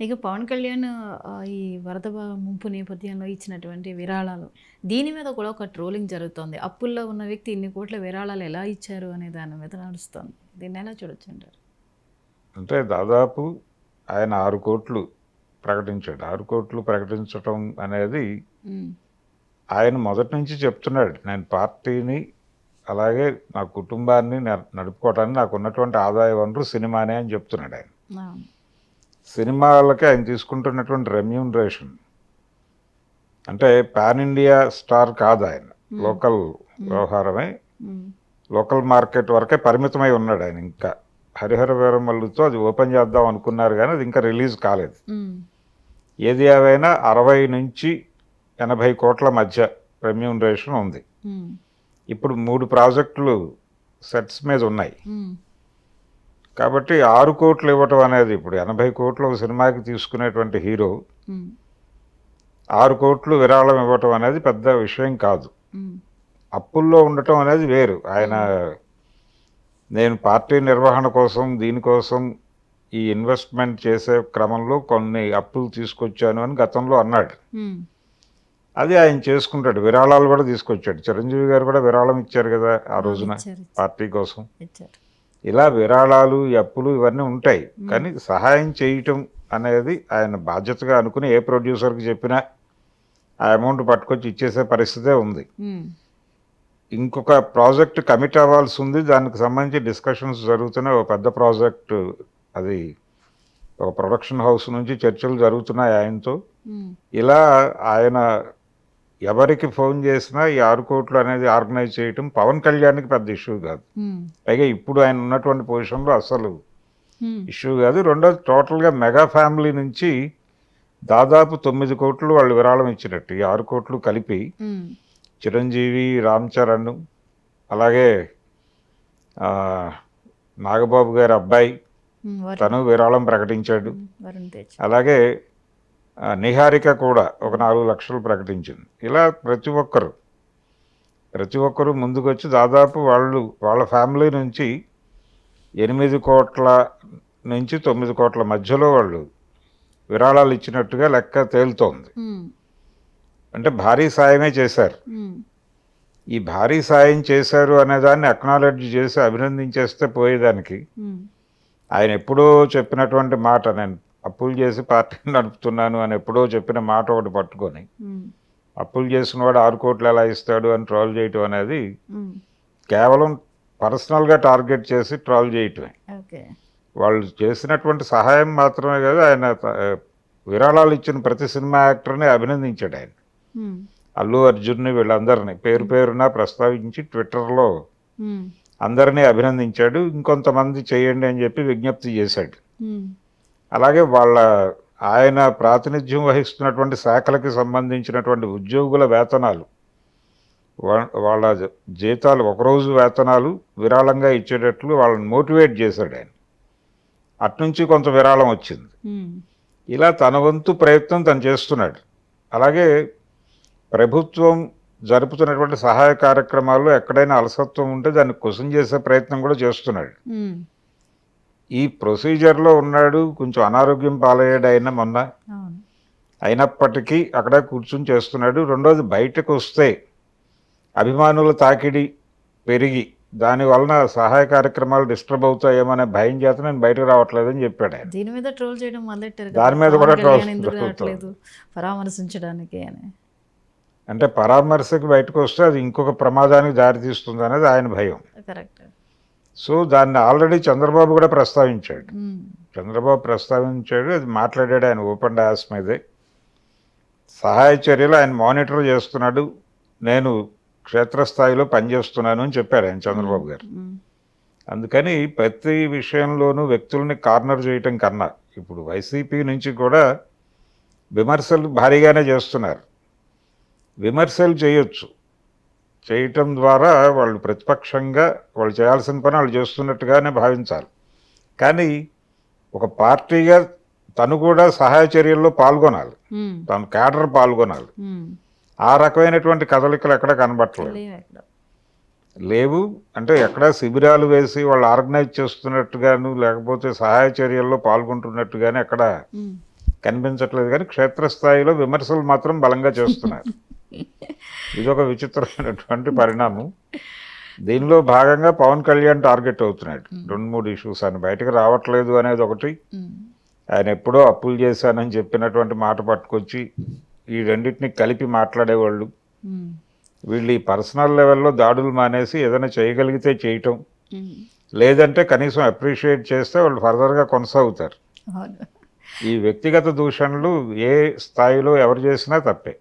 ఇక పవన్ కళ్యాణ్ ఈ వరద ముంపు నేపథ్యంలో ఇచ్చినటువంటి విరాళాలు దీని మీద కూడా ఒక ట్రోలింగ్ జరుగుతోంది. అప్పుల్లో ఉన్న వ్యక్తి ఇన్ని కోట్ల విరాళాలు ఎలా ఇచ్చారు అనే దాని మీద నడుస్తుంది. దీన్ని ఎలా చూడొచ్చు అంటారు? అంటే దాదాపు ఆయన ఆరు కోట్లు ప్రకటించాడు. ఆరు కోట్లు ప్రకటించటం అనేది ఆయన మొదటి నుంచి చెప్తున్నాడు. నేను పార్టీని అలాగే నా కుటుంబాన్ని నడుపుకోవటానికి నాకు ఉన్నటువంటి ఆదాయ వనరు సినిమానే అని చెప్తున్నాడు ఆయన. సినిమాలకి ఆయన తీసుకుంటున్నటువంటి రెమ్యూనరేషన్. అంటే పాన్ ఇండియా స్టార్ కాదు ఆయన. లోకల్ వ్యవహారమే. లోకల్ మార్కెట్ వరకే పరిమితమై ఉన్నాడు ఆయన ఇంకా. హరిహర వీరమల్లుతో అది ఓపెన్ చేద్దాం అనుకున్నారు కానీ అది ఇంకా రిలీజ్ కాలేదు. ఏది ఏవైనా అరవై నుంచి ఎనభై కోట్ల మధ్య రెమ్యూనరేషన్ ఉంది. ఇప్పుడు మూడు ప్రాజెక్టులు సెట్స్ మీద ఉన్నాయి. కాబట్టి ఆరు కోట్లు ఇవ్వటం అనేది ఇప్పుడు ఎనభై కోట్లు ఒక సినిమాకి తీసుకునేటువంటి హీరో ఆరు కోట్లు విరాళం ఇవ్వటం అనేది పెద్ద విషయం కాదు. అప్పుల్లో ఉండటం అనేది వేరు. ఆయన నేను పార్టీ నిర్వహణ కోసం దీనికోసం ఈ ఇన్వెస్ట్మెంట్ చేసే క్రమంలో కొన్ని అప్పులు తీసుకొచ్చాను అని గతంలో అన్నాడు. అది ఆయన చేసుకుంటాడు. విరాళాలు కూడా తీసుకొచ్చాడు. చిరంజీవి గారు కూడా విరాళం ఇచ్చారు కదా ఆ రోజున పార్టీ కోసం. ఇచ్చారు. ఇలా విరాళాలు అప్పులు ఇవన్నీ ఉంటాయి. కానీ సహాయం చేయటం అనేది ఆయన బాధ్యతగా అనుకుని ఏ ప్రొడ్యూసర్కి చెప్పినా ఆ అమౌంట్ పట్టుకొచ్చి ఇచ్చేసే పరిస్థితే ఉంది. ఇంకొక ప్రాజెక్ట్ కమిట్ అవ్వాల్సి ఉంది. దానికి సంబంధించి డిస్కషన్స్ జరుగుతున్నాయి. ఒక పెద్ద ప్రాజెక్ట్ అది ఒక ప్రొడక్షన్ హౌస్ నుంచి చర్చలు జరుగుతున్నాయి ఆయనతో. ఇలా ఆయన ఎవరికి ఫోన్ చేసినా ఈ ఆరు కోట్లు అనేది ఆర్గనైజ్ చేయటం పవన్ కళ్యాణ్కి పెద్ద ఇష్యూ కాదు. పైగా ఇప్పుడు ఆయన ఉన్నటువంటి పొజిషన్లో అసలు ఇష్యూ కాదు. రెండోది టోటల్గా మెగా ఫ్యామిలీ నుంచి దాదాపు తొమ్మిది కోట్లు వాళ్ళు విరాళం ఇచ్చినట్టు. ఈ ఆరు కోట్లు కలిపి చిరంజీవి రామ్ చరణ్ అలాగే నాగబాబు గారి అబ్బాయి తను విరాళం ప్రకటించాడు. అలాగే నిహారిక కూడా ఒక నాలుగు లక్షలు ప్రకటించింది. ఇలా ప్రతి ఒక్కరు ప్రతి ఒక్కరు ముందుకొచ్చి దాదాపు వాళ్ళు వాళ్ళ ఫ్యామిలీ నుంచి ఎనిమిది కోట్ల నుంచి తొమ్మిది కోట్ల మధ్యలో వాళ్ళు విరాళాలు ఇచ్చినట్టుగా లెక్క తేలుతోంది. అంటే భారీ సాయమే చేశారు. ఈ భారీ సాయం చేశారు అనే దాన్ని అక్నాలెడ్జ్ చేసి అభినందించేస్తే పోయేదానికి ఆయన ఎప్పుడో చెప్పినటువంటి మాట నేను అప్పులు చేసి పార్టీని నడుపుతున్నాను అని ఎప్పుడో చెప్పిన మాట ఒకటి పట్టుకొని అప్పులు చేసిన వాడు ఆరు కోట్లు ఎలా ఇస్తాడు అని ట్రోల్ చేయటం అనేది కేవలం పర్సనల్గా టార్గెట్ చేసి ట్రోల్ చేయటమే. వాళ్ళు చేసినటువంటి సహాయం మాత్రమే కాదు ఆయన విరాళాలు ఇచ్చిన ప్రతి సినిమా యాక్టర్ని అభినందించాడు ఆయన. అల్లు అర్జున్ని వీళ్ళందరినీ పేరు పేరున ప్రస్తావించి ట్విట్టర్లో అందరినీ అభినందించాడు ఇంకొంతమంది చేయండి అని చెప్పి విజ్ఞప్తి చేశాడు. అలాగే వాళ్ళ ఆయన ప్రాతినిధ్యం వహిస్తున్నటువంటి శాఖలకి సంబంధించినటువంటి ఉద్యోగుల వేతనాలు. వా- వాళ్ళ జీతాలు ఒకరోజు వేతనాలు విరాళంగా ఇచ్చేటట్లు వాళ్ళని మోటివేట్ చేశాడు ఆయన. అట్నుంచి కొంత విరాళం వచ్చింది. ఇలా తన వంతు ప్రయత్నం తను చేస్తున్నాడు. అలాగే ప్రభుత్వం జరుపుతున్నటువంటి సహాయ కార్యక్రమాల్లో ఎక్కడైనా అలసత్వం ఉంటే దాన్ని క్వశ్చన్ చేసే ప్రయత్నం కూడా చేస్తున్నాడు. ఈ ప్రొసీజర్లో ఉన్నాడు కొంచెం అనారోగ్యం పాలయ్యాడు ఆయన మొన్న అయినప్పటికీ అక్కడే కూర్చుని చేస్తున్నాడు. రెండోది బయటకు వస్తే అభిమానుల తాకిడి పెరిగి దాని వలన సహాయ కార్యక్రమాలు డిస్టర్బ్ అవుతాయేమనే భయం చేత నేను బయటకు రావట్లేదని చెప్పాడు ఆయన. దీని మీద ట్రోల్ చేయడం మొదలెట్టారు. దాని మీద కూడా. రావట్లేదు? పరామర్శించడానికి అని. అంటే పరామర్శకు బయటకు వస్తే అది ఇంకొక ప్రమాదానికి దారితీస్తుంది అనేది ఆయన భయం. కరెక్ట్. సో దాన్ని ఆల్రెడీ చంద్రబాబు కూడా ప్రస్తావించాడు. చంద్రబాబు ప్రస్తావించాడు అది మాట్లాడాడు ఆయన ఓపెన్ డాస్ మీదే. సహాయ చర్యలు ఆయన మానిటర్ చేస్తున్నాడు నేను క్షేత్రస్థాయిలో పనిచేస్తున్నాను అని చెప్పాడు ఆయన చంద్రబాబు గారు. అందుకని ప్రతి విషయంలోనూ వ్యక్తుల్ని కార్నర్ చేయటం కన్నా ఇప్పుడు వైసీపీ నుంచి కూడా విమర్శలు భారీగానే చేస్తున్నారు. విమర్శలు చేయొచ్చు. చేయటం ద్వారా వాళ్ళు ప్రతిపక్షంగా వాళ్ళు చేయాల్సిన పని వాళ్ళు చేస్తున్నట్టుగానే భావించాలి. కానీ ఒక పార్టీగా తను కూడా సహాయ చర్యల్లో పాల్గొనాలి. తను క్యాడర్ పాల్గొనాలి. ఆ రకమైనటువంటి కదలికలు ఎక్కడ కనబట్టలేదు. లేవు అంటే ఎక్కడ శిబిరాలు వేసి వాళ్ళు ఆర్గనైజ్ చేస్తున్నట్టుగాను లేకపోతే సహాయ చర్యల్లో పాల్గొంటున్నట్టుగానే ఎక్కడ కనిపించట్లేదు. కానీ క్షేత్రస్థాయిలో విమర్శలు మాత్రం బలంగా చేస్తున్నారు. ఇది ఒక విచిత్రమైనటువంటి పరిణామం. దీనిలో భాగంగా పవన్ కళ్యాణ్ టార్గెట్ అవుతున్నాడు. రెండు మూడు ఇష్యూస్ అని బయటకు రావట్లేదు అనేది ఒకటి. ఆయన ఎప్పుడో అప్పులు చేశానని చెప్పినటువంటి మాట పట్టుకొచ్చి ఈ రెండింటిని కలిపి మాట్లాడేవాళ్ళు. వీళ్ళు ఈ పర్సనల్ లెవెల్లో దాడులు మానేసి ఏదైనా చేయగలిగితే చేయటం. లేదంటే కనీసం అప్రిషియేట్ చేస్తే వాళ్ళు ఫర్దర్గా కొనసాగుతారు. ఈ వ్యక్తిగత దూషణలు ఏ స్థాయిలో ఎవరు చేసినా తప్పే.